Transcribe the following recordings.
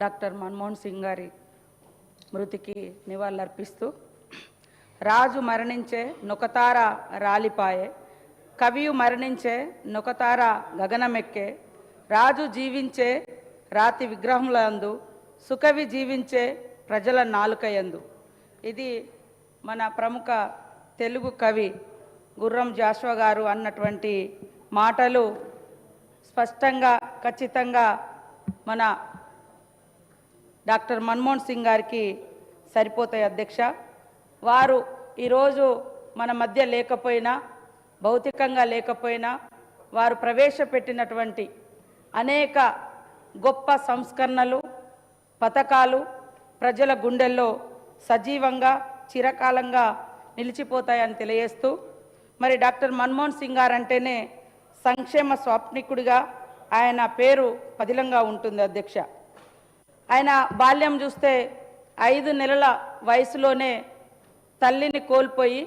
Doctor Manmohan Singh గారి మృతికి నివాళులర్పిస్తూ రాజు మరణించే నొకతార రాలిపాయే కవియు మరణించే నొకతార గగనమెక్కే రాజు జీవించే రాతి విగ్రహములందు సుకవి జీవించే ప్రజల నాలుకయందు. ఇది మన ప్రముఖ తెలుగు కవి గుర్రం జాస్వా గారు అన్నటువంటి మాటలు స్పష్టంగా ఖచ్చితంగా మన డాక్టర్ మన్మోహన్ సింగ్ గారికి సరిపోతాయి అధ్యక్ష. వారు ఈరోజు మన మధ్య లేకపోయినా భౌతికంగా లేకపోయినా వారు ప్రవేశపెట్టినటువంటి అనేక గొప్ప సంస్కరణలు పథకాలు ప్రజల గుండెల్లో సజీవంగా చిరకాలంగా నిలిచిపోతాయని తెలియజేస్తూ మరి డాక్టర్ మన్మోహన్ సింగ్ గారు అంటేనే సంక్షేమ స్వాప్నికుడిగా ఆయన పేరు పదిలంగా ఉంటుంది అధ్యక్ష. ఆయన బాల్యం చూస్తే ఐదు నెలల వయసులోనే తల్లిని కోల్పోయి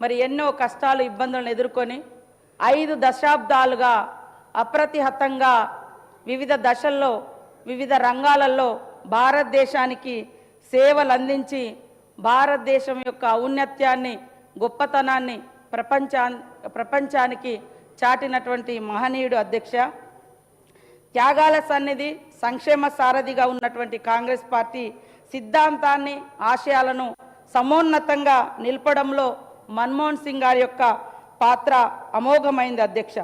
మరి ఎన్నో కష్టాలు ఇబ్బందులను ఎదుర్కొని ఐదు దశాబ్దాలుగా అప్రతిహతంగా వివిధ దశల్లో వివిధ రంగాలలో భారతదేశానికి సేవలు అందించి భారతదేశం యొక్క ఔన్నత్యాన్ని గొప్పతనాన్ని ప్రపంచా ప్రపంచానికి చాటినటువంటి మహనీయుడు అధ్యక్ష. త్యాగాల సన్నిధి సంక్షేమ సారథిగా ఉన్నటువంటి కాంగ్రెస్ పార్టీ సిద్ధాంతాన్ని ఆశయాలను సమోన్నతంగా నిలపడంలో మన్మోహన్ సింగ్ గారి యొక్క పాత్ర అమోఘమైంది అధ్యక్ష.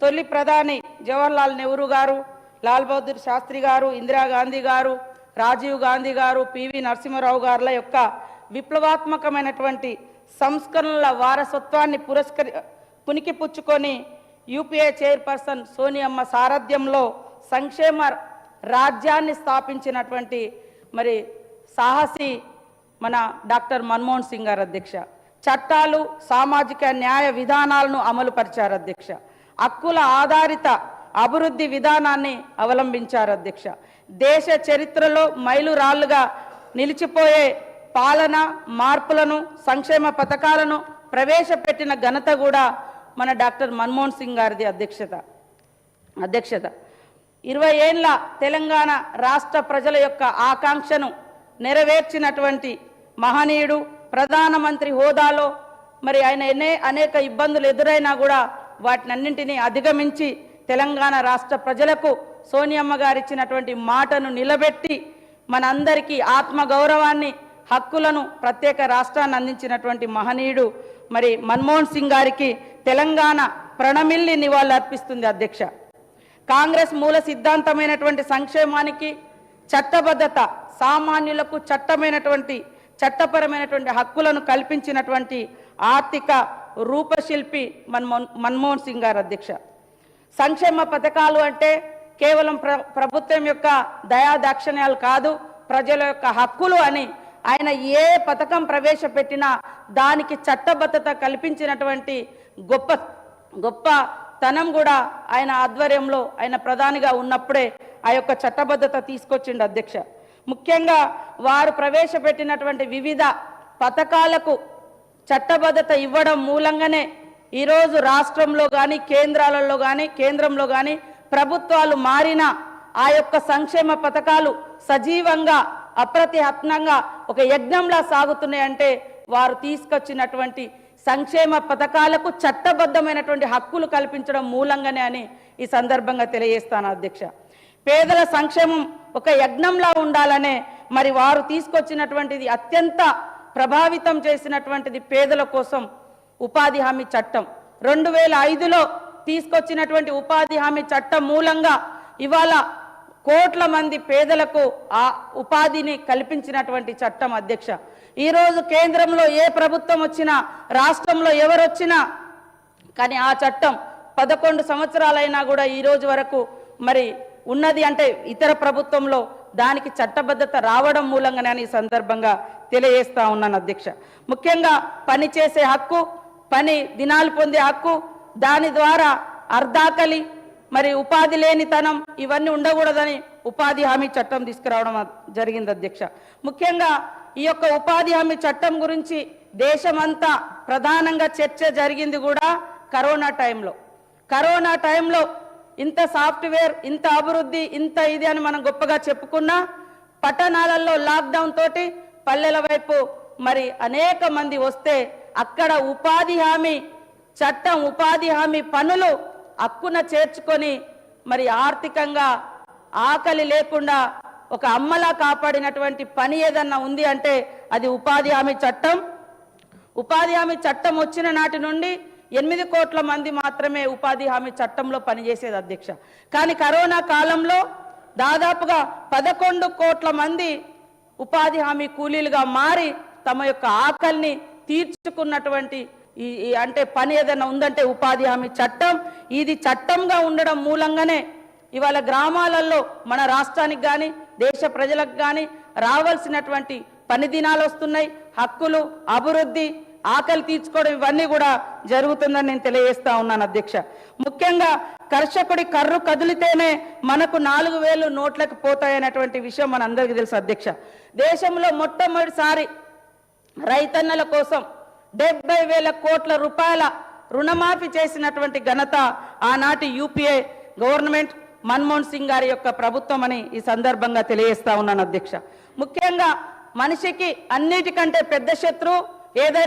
తొలి ప్రధాని జవహర్లాల్ నెహ్రూ గారు లాల్ బహదూర్ శాస్త్రి గారు ఇందిరాగాంధీ గారు రాజీవ్ గాంధీ గారు పివి నరసింహారావు గారుల యొక్క విప్లవాత్మకమైనటువంటి సంస్కరణల వారసత్వాన్ని పురస్కరి పుణికిపుచ్చుకొని యూపీఏ చైర్పర్సన్ సోనియమ్మ సారథ్యంలో సంక్షేమ రాజ్యాన్ని స్థాపించినటువంటి మరి సాహసి మన డాక్టర్ మన్మోహన్ సింగ్ గారు అధ్యక్ష. చట్టాలు సామాజిక న్యాయ విధానాలను అమలు పరిచారు అధ్యక్ష. హక్కుల ఆధారిత అభివృద్ధి విధానాన్ని అవలంబించారు అధ్యక్ష. దేశ చరిత్రలో మైలురాళ్ళుగా నిలిచిపోయే పాలన మార్పులను సంక్షేమ పథకాలను ప్రవేశపెట్టిన ఘనత కూడా మన డాక్టర్ మన్మోహన్ సింగ్ గారిది అధ్యక్షత. అధ్యక్షత. ఇరవై ఏండ్ల తెలంగాణ రాష్ట్ర ప్రజల యొక్క ఆకాంక్షను నెరవేర్చినటువంటి మహనీయుడు ప్రధానమంత్రి హోదాలో మరి ఆయన ఎన్నే అనేక ఇబ్బందులు ఎదురైనా కూడా వాటినన్నింటినీ అధిగమించి తెలంగాణ రాష్ట్ర ప్రజలకు సోనియమ్మ గారు ఇచ్చినటువంటి మాటను నిలబెట్టి మనందరికీ ఆత్మ గౌరవాన్ని హక్కులను ప్రత్యేక రాష్ట్రాన్ని అందించినటువంటి మహనీయుడు మరి మన్మోహన్ సింగ్ గారికి తెలంగాణ ప్రణమిల్లి నివాళులు అర్పిస్తుంది అధ్యక్ష. కాంగ్రెస్ మూల సిద్ధాంతమైనటువంటి సంక్షేమానికి చట్టబద్ధత సామాన్యులకు చట్టమైనటువంటి చట్టపరమైనటువంటి హక్కులను కల్పించినటువంటి ఆర్థిక రూపశిల్పి మన్మోహన్ మన్మోహన్ సింగ్ గారు అధ్యక్ష. సంక్షేమ పథకాలు అంటే కేవలం ప్ర ప్రభుత్వం యొక్క దయాదాక్షిణ్యాలు కాదు ప్రజల యొక్క హక్కులు అని ఆయన ఏ పథకం ప్రవేశపెట్టినా దానికి చట్టబద్ధత కల్పించినటువంటి గొప్ప గొప్ప తనం కూడా ఆయన ఆధ్వర్యంలో ఆయన ప్రధానిగా ఉన్నప్పుడే ఆ యొక్క చట్టబద్ధత తీసుకొచ్చిండు అధ్యక్ష. ముఖ్యంగా వారు ప్రవేశపెట్టినటువంటి వివిధ పథకాలకు చట్టబద్ధత ఇవ్వడం మూలంగానే ఈరోజు రాష్ట్రంలో కానీ కేంద్రాలలో కానీ కేంద్రంలో కానీ ప్రభుత్వాలు మారినా ఆ యొక్క సంక్షేమ పథకాలు సజీవంగా అప్రతిహత్నంగా ఒక యజ్ఞంలా సాగుతున్నాయంటే వారు తీసుకొచ్చినటువంటి సంక్షేమ పథకాలకు చట్టబద్ధమైనటువంటి హక్కులు కల్పించడం మూలంగానే అని ఈ సందర్భంగా తెలియజేస్తాను అధ్యక్ష. పేదల సంక్షేమం ఒక యజ్ఞంలా ఉండాలనే మరి వారు తీసుకొచ్చినటువంటిది అత్యంత ప్రభావితం చేసినటువంటిది పేదల కోసం ఉపాధి హామీ చట్టం. రెండు వేల ఐదులో తీసుకొచ్చినటువంటి ఉపాధి హామీ చట్టం మూలంగా ఇవాళ కోట్ల మంది పేదలకు ఆ ఉపాధిని కల్పించినటువంటి చట్టం అధ్యక్ష. ఈరోజు కేంద్రంలో ఏ ప్రభుత్వం వచ్చినా రాష్ట్రంలో ఎవరు వచ్చినా కానీ ఆ చట్టం పదకొండు సంవత్సరాలైనా కూడా ఈ రోజు వరకు మరి ఉన్నది అంటే ఇతర ప్రభుత్వంలో దానికి చట్టబద్ధత రావడం మూలంగానే అని ఈ సందర్భంగా తెలియజేస్తా ఉన్నాను అధ్యక్ష. ముఖ్యంగా పని చేసే హక్కు పని దినాలు పొందే హక్కు దాని ద్వారా అర్ధాకలి మరి ఉపాధి లేనితనం ఇవన్నీ ఉండకూడదని ఉపాధి హామీ చట్టం తీసుకురావడం జరిగింది అధ్యక్ష. ముఖ్యంగా ఈ యొక్క ఉపాధి హామీ చట్టం గురించి దేశమంతా ప్రధానంగా చర్చ జరిగింది కూడా కరోనా టైంలో. కరోనా టైంలో ఇంత సాఫ్ట్వేర్ ఇంత అభివృద్ధి ఇంత ఇది అని మనం గొప్పగా చెప్పుకున్నా పట్టణాలలో లాక్డౌన్ తోటి పల్లెల వైపు మరి అనేక మంది వస్తే అక్కడ ఉపాధి హామీ చట్టం ఉపాధి హామీ పనులు హక్కున చేర్చుకొని మరి ఆర్థికంగా ఆకలి లేకుండా ఒక అమ్మలా కాపాడినటువంటి పని ఏదన్నా ఉంది అంటే అది ఉపాధి హామీ చట్టం. ఉపాధి హామీ చట్టం వచ్చిన నాటి నుండి ఎనిమిది కోట్ల మంది మాత్రమే ఉపాధి హామీ చట్టంలో పనిచేసేది అధ్యక్ష. కానీ కరోనా కాలంలో దాదాపుగా పదకొండు కోట్ల మంది ఉపాధి హామీ కూలీలుగా మారి తమ యొక్క ఆకలిని తీర్చుకున్నటువంటి ఈ ఈ అంటే పని ఏదైనా ఉందంటే ఉపాధి హామీ చట్టం. ఇది చట్టంగా ఉండడం మూలంగానే ఇవాళ గ్రామాలలో మన రాష్ట్రానికి కానీ దేశ ప్రజలకు కానీ రావాల్సినటువంటి పని దినాలు వస్తున్నాయి. హక్కులు అభివృద్ధి ఆకలి తీర్చుకోవడం ఇవన్నీ కూడా జరుగుతుందని నేను తెలియజేస్తా ఉన్నాను అధ్యక్ష. ముఖ్యంగా కర్షకుడి కర్రు కదిలితేనే మనకు నాలుగు వేలు నోట్లకు పోతాయనేటువంటి విషయం మన అందరికీ తెలుసు అధ్యక్ష. దేశంలో మొట్టమొదటిసారి రైతన్నల కోసం డెబ్బై వేల కోట్ల రూపాయల రుణమాఫీ చేసినటువంటి ఘనత ఆనాటి యూపీఏ గవర్నమెంట్ మన్మోహన్ సింగ్ గారి యొక్క ప్రభుత్వం అని ఈ సందర్భంగా తెలియజేస్తా ఉన్నాను అధ్యక్ష. ముఖ్యంగా మనిషికి అన్నిటికంటే పెద్ద శత్రువు ఏదైనా